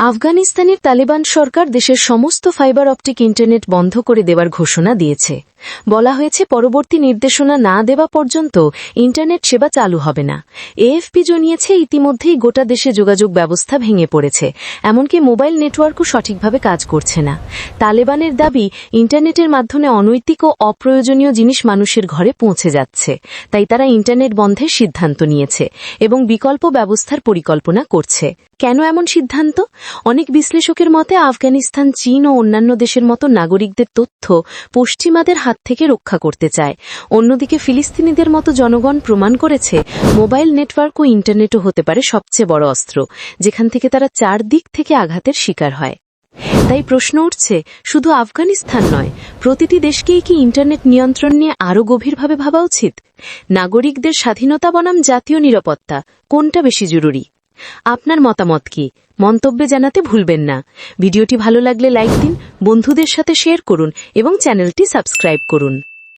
আফগানিস্তানের তালেবান সরকার দেশের সমস্ত ফাইবার অপটিক ইন্টারনেট বন্ধ করে দেওয়ার ঘোষণা দিয়েছে। বলা হয়েছে পরবর্তী নির্দেশনা না দেওয়া পর্যন্ত ইন্টারনেট সেবা চালু হবে না। এএফপি জানিয়েছে ইতিমধ্যেই গোটা দেশে যোগাযোগ ব্যবস্থা ভেঙে পড়েছে, এমনকি মোবাইল নেটওয়ার্কও সঠিকভাবে কাজ করছে না। তালেবানের দাবি, ইন্টারনেটের মাধ্যমে অনৈতিক ও অপ্রয়োজনীয় জিনিস মানুষের ঘরে পৌঁছে যাচ্ছে, তাই তারা ইন্টারনেট বন্ধের সিদ্ধান্ত নিয়েছে এবং বিকল্প ব্যবস্থার পরিকল্পনা করছে। কেন এমন সিদ্ধান্ত? অনেক বিশ্লেষকের মতে আফগানিস্তান, চীন ও অন্যান্য দেশের মতো নাগরিকদের তথ্য পশ্চিমাদের থেকে রক্ষা করতে চায়। অন্যদিকে ফিলিস্তিনিদের মতো জনগণ প্রমাণ করেছে, মোবাইল নেটওয়ার্ক ও ইন্টারনেটও হতে পারে সবচেয়ে বড় অস্ত্র, যেখান থেকে তারা চারদিক থেকে আঘাতের শিকার হয়। তাই প্রশ্ন উঠছে, শুধু আফগানিস্তান নয়, প্রতিটি দেশকেই কি ইন্টারনেট নিয়ন্ত্রণ নিয়ে আরও গভীরভাবে ভাবা উচিত? নাগরিকদের স্বাধীনতা বনাম জাতীয় নিরাপত্তা, কোনটা বেশি জরুরি? আপনার মতামত কি? মন্তব্যে জানাতে ভুলবেন না। ভিডিওটি ভালো লাগলে লাইক দিন, বন্ধুদের সাথে শেয়ার করুন এবং চ্যানেলটি সাবস্ক্রাইব করুন।